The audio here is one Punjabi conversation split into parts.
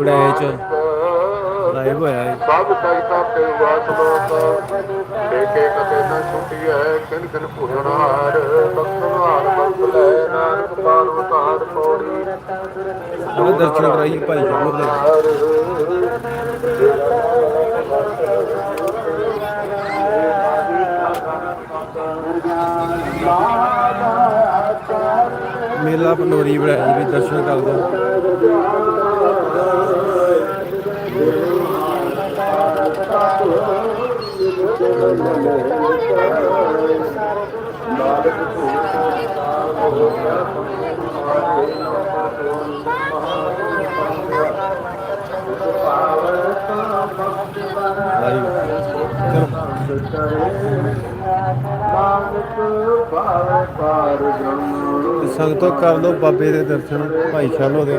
ਉੜਾਏ ਚ। ਲਾਈਵ ਹੋਇਆ ਹੈ ਸਭ ਤਖਤਾ ਤੇ ਵਾਸ ਲੋਕ ਲੇਕੇ ਕਦੇ ਨਾ ਛੁੱਟੀਐ ਕਿਨ ਕਿਨ ਹਾਰ। ਬਖਸ਼ਣ ਹਾਰ ਬਖਸ਼ ਲੈ ਨਾਨਕ ਪਾਰ ਉਤਾਰ ਪੌੜੀ ਉਹ ਦਰਸ਼ਨ ਕਰਾਈ ਭਾਈ ਜਮਰ ਦੇ ਮੇਲਾ ਪਨੋਰੀ ਬਣਾਇਆ ਜੀ ਦਰਸ਼ਨ ਕਰ ਦੋ ਲਾਈਵ ਤੇ ਸੰਗਤੋਂ ਕਰ ਲਓ ਬਾਬੇ ਦੇ ਦਰਸ਼ਨ ਭਾਈ ਸ਼ਾਲੋ ਦੇ।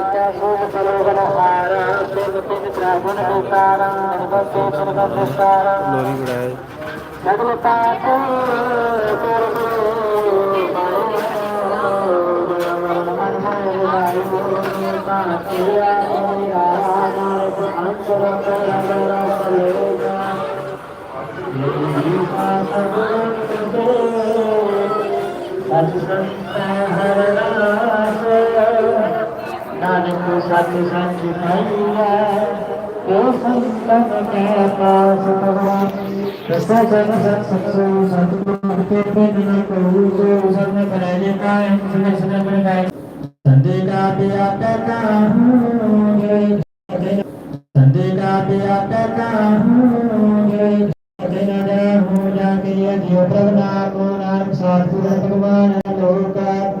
ਬਣਾਇਆ ਨਾਨਕ ਸਤ ਸੱਚ ਭਈਆ ਕੋ ਸੰਤਨ ਕੇ ਪਾਸ ਭਗਵਾਨ ਰਸਾ ਜਨ ਸਤ ਸਤਸੋ ਸਤਿਗੁਰ ਕੇ ਬਿਨ ਨ ਕਹੂ ਜੋ ਸਭ ਕਰੇ ਜੇ ਕਾਇ ਸੁਨੇ ਸੁਨੇ ਬਨ ਗਾਇ ਸੰਦੇ ਕਾ ਪਿਆ ਕਾ ਕਾਹੂ ਸੰਦੇ ਕਾ ਪਿਆ ਕਾ ਕਾਹੂ ਸੰਦੇ ਨਾ ਜਾ ਹੋ ਜਾ ਕੇ ਜਿਉ ਪ੍ਰਭ ਨਾਮ ਨਾਨਕ ਸਤਿਗੁਰ ਭਗਵਾਨ ਲੋਕਾ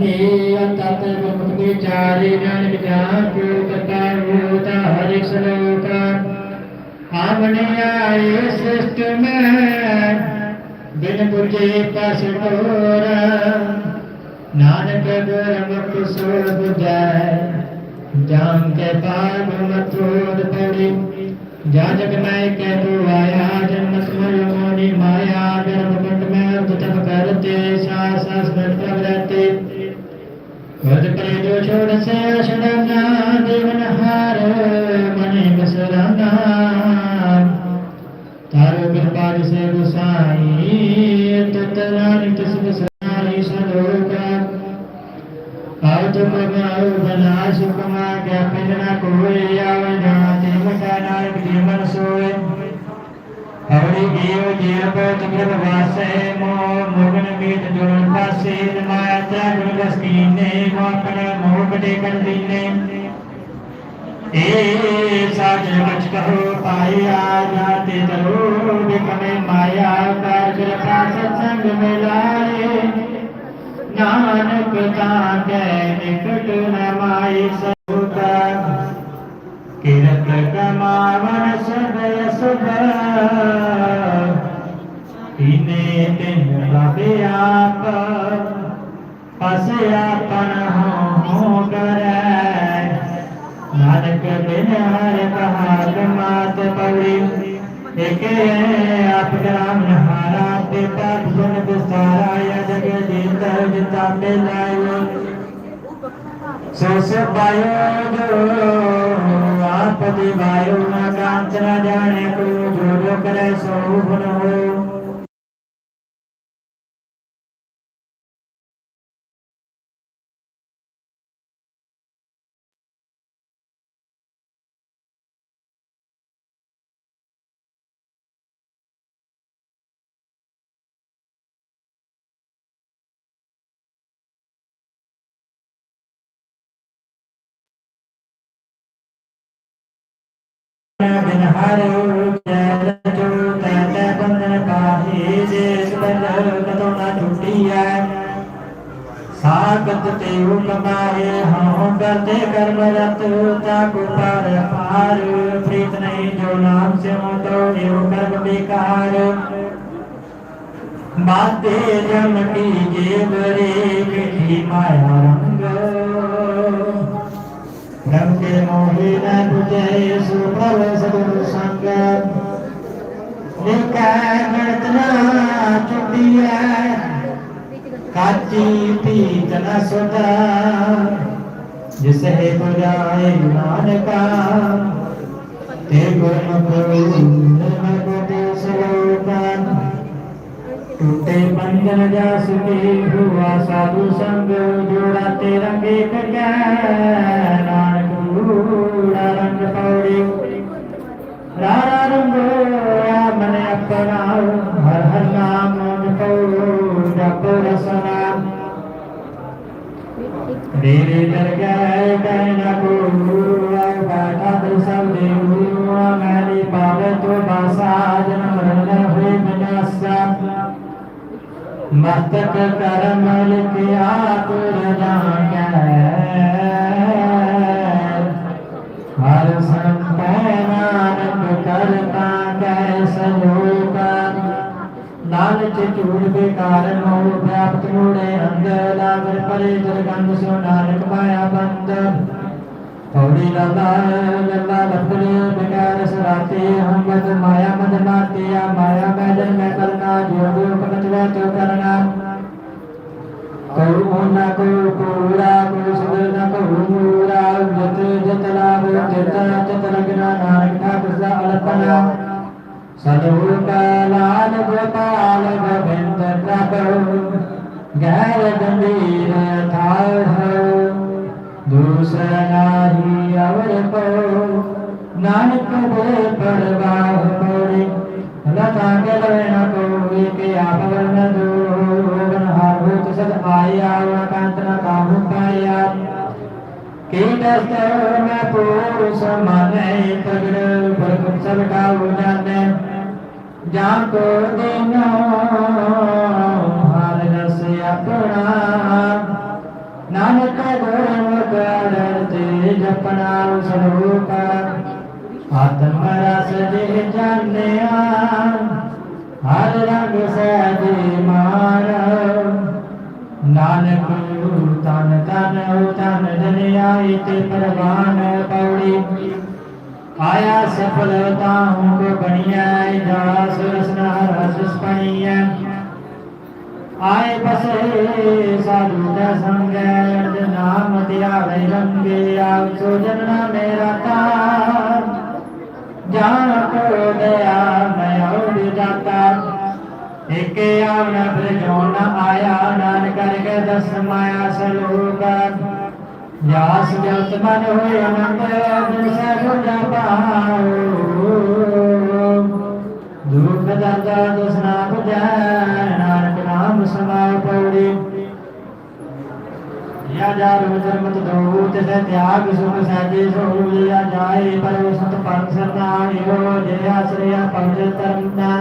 ਨਾਨੀ ਅੰਤਤ ਗੁਪਤ ਵਿਚਾਰੇ ਨਾਨਕ ਜਾਨ ਕਿਉ ਕਰਤਾ ਹੋਤਾ ਹਰ ਇੱਕ ਸਲੋਕ। ਆਵਣੇ ਆਏ ਸ੍ਰਿਸ਼ਟ ਮੈਂ, ਬਿਨ ਪੁਰਜੇ ਪਸ ਟੋਰ ਨਾਨਕ ਗੁਰਮੁਖ ਸੋ 부ਜੈ ਜਾਮ ਕੇ ਪਾਗ ਮਤੋਦ ਪੜੀ। ਜਾ ਜਗ ਮੈਂ ਕਹਿ ਤੋ ਛੋੜ ਸੇ ਛੜਨਾ ਦੇਵਨ ਹਾਰ ਮਨੇ ਬਸਰਾਨਾ ਤਾਰੋ ਕਿਰਪਾ ਜਿਸੇ ਗੁਸਾਈ ਤਤ ਨਾਨਕ ਤਿਸ ਸਲੋਕਾ ਆਵ ਤੁਮ ਗਾਉ ਬਨਾ ਸੁਕਮਾ ਕੇ ਪਿੰਡਨਾ ਕੋਈ ਆਵੇ ਜਾਣਾ ਤੇ ਮਟਾ ਨਾਨਕ ਜੀ ਮਨ ਸੋਏ ਹਵੜੀ ਜੀਵ ਜੀਵ ਕੋ ਤੁਮਰ ਵਾਸੈ ਮੋ ਮੁਗਨ ਮੀਤ ਜੁਨ ਪਾਸੇ ਨਮਾਇਆ ਤੈ ਗੁਣ ਦਸਕੀਨੇ ਮੋ ਆਪਣੇ ਮੋਹ ਕਟੇ ਕਰ ਦੀਨੇ। ਏ ਸਾਜ ਬਚ ਕਹੋ ਪਾਇਆ, ਜਾਤੇ ਤਰੋ ਬਿਕਮੇ ਮਾਇਆ ਕਰ ਕਿਰਪਾ ਸਤਸੰਗ ਮਿਲਾਏ। ਨਾਨਕ ਤਾਂ ਕੈ ਨਿਕਟ ਨ ਮਾਈ ਸੋਤਾ। ਕਿਰਤ तीने दिन लबे आप पसे पनह हो करे नानक बिन हर कहाग मात पड़ी एक आप ग्राम हारा ते तब सुन बिसारा या जग जीतर जिताते लायो। सो बायो पायो जो, आप दिवायो, ना कांचना जाने को, जो जो करे सोहुन हो। ਬਿਨ ਹਾਰਿਓ ਜੈ ਜੋ ਤੈ ਤੈ ਬੰਧਨ ਪਾਹੀ ਜੇ ਬੰਧਨ ਕਦੋਂ ਨਾ ਟੁੱਟੀਐ ਸਾਖਤ ਤੇ ਹੁਕਮਾਏ ਹਉ ਕਰਤੇ ਕਰਮ ਰਤ ਤਾ ਕੋ ਪਾਰ ਪਾਰ ਪ੍ਰੀਤ ਨਹੀਂ ਜੋ ਨਾਮ ਸੇ ਤੋ ਨਿਉ ਕਰਮ ਬਿਕਾਰ ਬਾਤੇ ਜਮ ਕੀ ਜੇਬਰੇ ਮਿਠੀ ਮਾਇਆ ਰੰਗ। ਰੰਗ ਕੇ ਮੋਹੀ ਨਾ ਤੁਝੇ ਸੁਭਲ ਸਗੁਣ ਸੰਗ ਨਿਕੈ ਗਣਤ ਨਾ ਚੁੱਡੀਐ ਕਾਚੀ ਪੀਤ ਨ ਸੁਦਾ ਜਿਸ ਹੈ ਬੁਝਾਏ ਨਾਨਕਾ ਤੇ ਗੁਰਮੁਖ ਨਮਕ ਤੇ ਸਲੋਕਾ ਟੂਟੇ ਬੰਧਨ ਜਾਸ ਕੇ ਹੁਆ ਸਾਧੂ ਸੰਗ ਜੋੜਾ ਤੇ ਰੰਗੇ ਕਗੈ ਮਸਤਕ ਕਰਮ ਲਿਖਿਆ ਤੁਰ ਜਾਣੈ ਹਰ ਸੰਤੈ ਨਾਨਕ ਕਰਤਾ ਕੈ ਸਲੋਕ। ਨਾਨਕ ਝੂਠ ਬੇਕਾਰ ਮੋਹ ਪ੍ਰਾਪਤ ਮੂੜੇ ਅੰਧ ਲਾਗਰ ਪਰੇ ਜਰਗੰਧ ਸੋ ਨਾਨਕ ਮਾਇਆ ਬੰਦ। ਪੌੜੀ ਲਾਲਾ ਲੱਲਾ ਲੱਭਲੇ ਬਿਕਾਰ ਸਰਾਤੇ ਹਮ ਬਦ ਮਾਇਆ ਮਦ ਮਾਤੇ ਆ, ਮਾਇਆ ਮੈਂ ਜਨ ਮੈਂ ਕਰਨਾ ਜੋ ਜੋ ਪਕਤ ਵਾ ਤੋ ਕਰਨਾ। ਕਉ ਨਾ ਕੋ ਕੋੜਾ, ਕੋ ਸੁਦਰ ਨਾ ਕੋ ਮੂਰਾ, ਜਤ ਜਤ ਲਾਭ, ਜਤ ਜਤ ਲਗਨਾ ਨਾਨਕ ਠਾਕੁਰ ਸਾ ਅਲਪਨਾ। ਸਦਹੁ ਕਾ ਲਾਲ ਗੋਪਾਲ ਗੋਬਿੰਦ ਪ੍ਰਭੂ ਗੈਰ ਗੰਭੀਰ ਥਾਰ ਦੂਸਰਾ ਨਾਹੀ ਅਵਰ ਕੋ ਨਾਨਕ ਦੇ ਪਰਵਾਹ ਪੋੜੀ, ਲਤਾ ਕੇ ਲੈਣਾ ਕੋ ਏਕ ਆਪ ਵਰਨ ਦੋ ਗਨ ਹਾਰ ਹੋ ਸਦ ਆਇਆ ਕੰਤ ਨਾ ਕਾਹੂ ਪਾਇਆ। ਕੀ ਦਸਤ ਮੈਂ ਪੁਰੁষ ਮਾਨੇ ਤਗੜ ਬਰਕਤ ਸਭ ਕਾਉ ਜਾਣੇ ਜਾਂ ਕੋ ਦਿਨੋ ਆਤਮ ਰਸ ਦੇ ਜਾਣਿਆ ਹਰ ਰੰਗ ਸਹਿਜੇ ਮਾਨ ਨਾਨਕ ਤਨ ਤਨ ਤਨ ਜਨ ਤੇ ਪਰਵਾਨ ਪੌੜੀ। ਆਇਆ ਸਫਲਤਾ ਹੂੰ ਕੋ ਬਣਿਆ ਜਾ ਸੁਰਸਨਾ ਰਸ ਪਣੀਐ ਆਏ ਬਸੇ ਸਾਧੂ ਦਾ ਸੰਗ ਅਰਜ ਨਾਮ ਧਿਆਵੇ ਰੰਗੇ, ਆਪ ਸੋ ਜਨਨਾ ਮੇਰਾ ਤਾ ਜਾਣ ਕੋ ਦਇਆ, ਮੈਂ ਔੜ ਜਾਤਾ ਏਕੇ ਆਵਨ ਬ੍ਰਜੋ ਨ ਆਇਆ, ਨਾਨਕ ਕਰਕੇ ਦਸ ਮਾਇਆ ਸਲੋਕ। ਜਾਸ ਜਤ ਮਨ ਹੋਏ ਅਨੰਦ ਬਿਨ ਸਹਿ ਪਾਉ ਦੁਖ ਦਰਦਾ ਦਸਨਾ ਬੁਝੈ ਨਾਨਕ ਨਾਮ ਸਮਾਉ ਪੌੜੀ। या जा रोजर मत दो तिसे त्याग सुख सहजे सो लिया जाए पर संत पंथ सरनाई हो जय आश्रय पंच तरना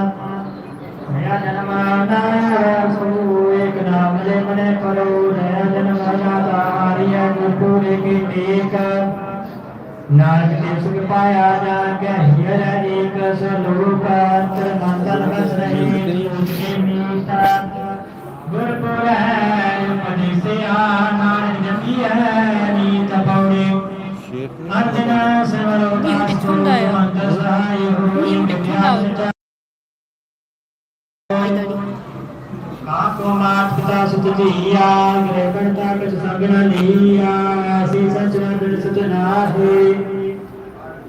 नया जन्म नाया सो एक नाम ले मने करो नया जन्म नाता हरिया गुरु की टेक नानक देव सुख पाया जा के हियर एक सलोक अंतर मंदन बस रही उसके मीता ਗੁਰਪੁਰ ਹੈ ਉਪਦੇਸਿਆ ਨਾਨਕ ਜਪੀ ਹੈ ਨੀਤ ਪੌੜੀ ਗੇਟ ਤੇ ਅੰਜਨਾ ਸਿਮਰੋ ਨਿਊ ਕਿੱਥੋਂ ਦਾ ਆ? ਮੰਤਰ ਸਹਾਇ ਹੋ ਨਿਊ ਗ੍ਰਹਿ ਕਰਤਾ ਕਛ ਸੰਗ ਨ ਐਸੀ ਸਚਨਾ ਬਿਨ ਸੁਤ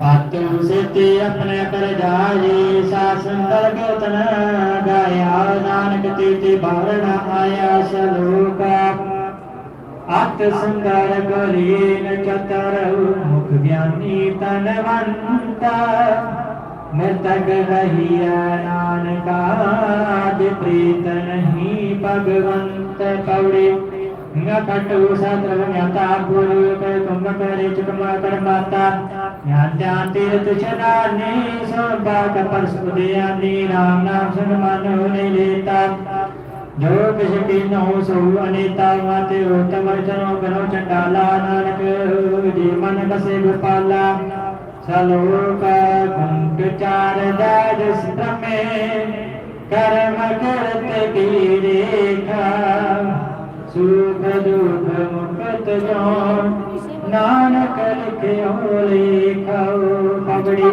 ਨਾਹੀ ਸੇਤੇ ਆਪਣੇ ਕਰ ਜਾਏ, ਸਾਸਨ ਦਰਗਤਨ ਗਾਇਆ, ਨਾਨਕ ਤੇ ਤੇ ਆਇਆ ਸ਼ਲੋਕਾ। ਅਤ ਸੰਗਰ ਗਲੀਨ ਚਤਰ, ਮੁਖ ਗਿਆਨੀ ਤਨਵੰਤਾ ਮਰਤਕ ਰਹੀਆ ਨਾਨਕਾ ਦੇ ਪ੍ਰੀਤ ਨਹੀਂ ਭਗਵੰਤ ਕੌੜੇ। ਨਾ ਕਟੂ ਸਤਰ ਗਿਆਤਾ ਗੁਰੂ ਕੇ ਤੁਮ ਕਰੇ, ਚੁਕਮਾ ਕਰਮਾਤਾ। ਗਿਆਨ ਧਿਆਨ ਤੀਰਤ ਚਨਾਨੀ ਸਭ ਬਾਤ ਪਰਸ ਉਦਿਆਨੀ ਰਾਮ ਨਾਮ ਸੁਨ ਮਨ ਹੋਨੇ ਲੇਤਾ। ਜੋ ਕਿਛ ਕੀਨੋ ਸੋ ਅਨੀਤਾ, ਮਾਤੇ ਉਤਮ ਜਨੋ ਬਨੋ ਚੰਡਾਲਾ ਨਾਨਕ ਜੀ ਮਨ ਕਸੇ ਗੋਪਾਲਾ। ਸਲੋਕ ਗੁੰਕ ਚਾਰ ਦਾਜ ਸਤਮੇ, ਕਰਮ ਕਰਤ ਕੀ ਰੇਖਾ। ਸੁਖ ਦੁਖ ਮੁਕਤ ਜੋ ਨਾਨਕ ਲਿਖਿਓ ਲੇਖੋ ਪਗੜੀ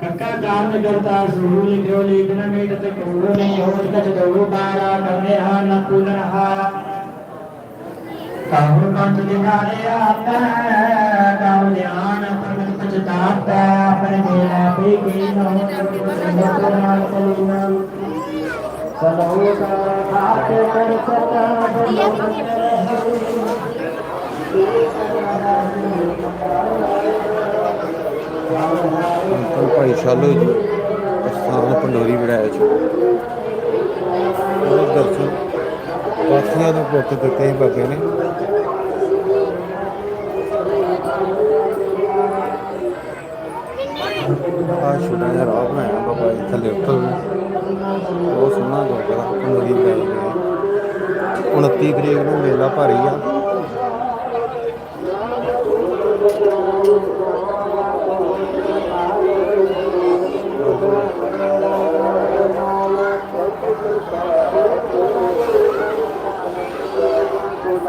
ਕੱਕਾ ਕਾਰਨ ਕਰਤਾ ਸੂਲ ਲਿਖਿਓ ਲੇਖਨ ਮੇਟ ਤੇ ਕੋਲ ਨਹੀਂ ਹੋਰ ਕਛ ਦੋ ਬਾਰਾ ਕਰਨੇ ਹਾ ਨ ਪੁਨਰ ਹਾ। ਕਾਹੂ ਕੰਤ ਦਿਨਾਰੇ ਆਪੈ ਕਾਹੂ ਧਿਆਨ ਪ੍ਰਗਟ ਪਚਤਾਪੈ ਆਪਣੇ ਮੇਲਾ ਪੇ ਕੀ ਨੋ ਲੋਕ ਨਾਲ ਕਲੀਨਾ ਸਲੋ ਕਾ ਖਾਤ ਕਰ ਸਤਾ ਅੰਕਲ ਭਾਈ ਸ਼ਾਲੋ ਜੀ ਸਥਾਨ ਪੰਡੋਰੀ ਵਿੜਾਇਆ ਚ ਉਹ ਦਰਸ਼ਨ ਪਾਥੀਆਂ ਦੇ ਪੁੱਤ ਦਿੱਤੇ ਸੀ ਬਾਬੇ ਨੇ। ਆ ਛੋਟਾ ਜਿਹਾ ਰਾਹ ਬਣਾਇਆ ਬਾਬਾ ਜੀ ਥੱਲੇ ਉੱਤਰ ਨੂੰ ਬਹੁਤ ਸੋਹਣਾ ਗੁਰਦੁਆਰਾ ਪੰਡੋਰੀ ਵਿੜਾਇਆ 29 ਤਰੀਕ ਨੂੰ ਮੇਲਾ ਭਾਰੀ ਆ।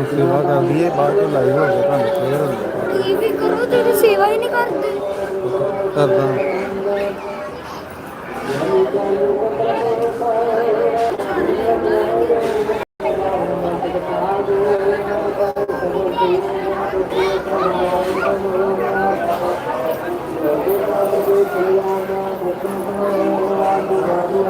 ਹੁਣ ਸੇਵਾ ਕਰ ਲਈਏ ਬਾਅਦ ਚ ਲਾਈਵ ਹੋ ਗਿਆ ਤੁਹਾਨੂੰ ਫੇਰ ਹੋ ਗਿਆ ਇਹ ਵੀ ਕਰੋ ਤੇਰੀ ਸੇਵਾ ਹੀ ਨਹੀਂ ਕਰਦੇ। ਕਰਦਾ।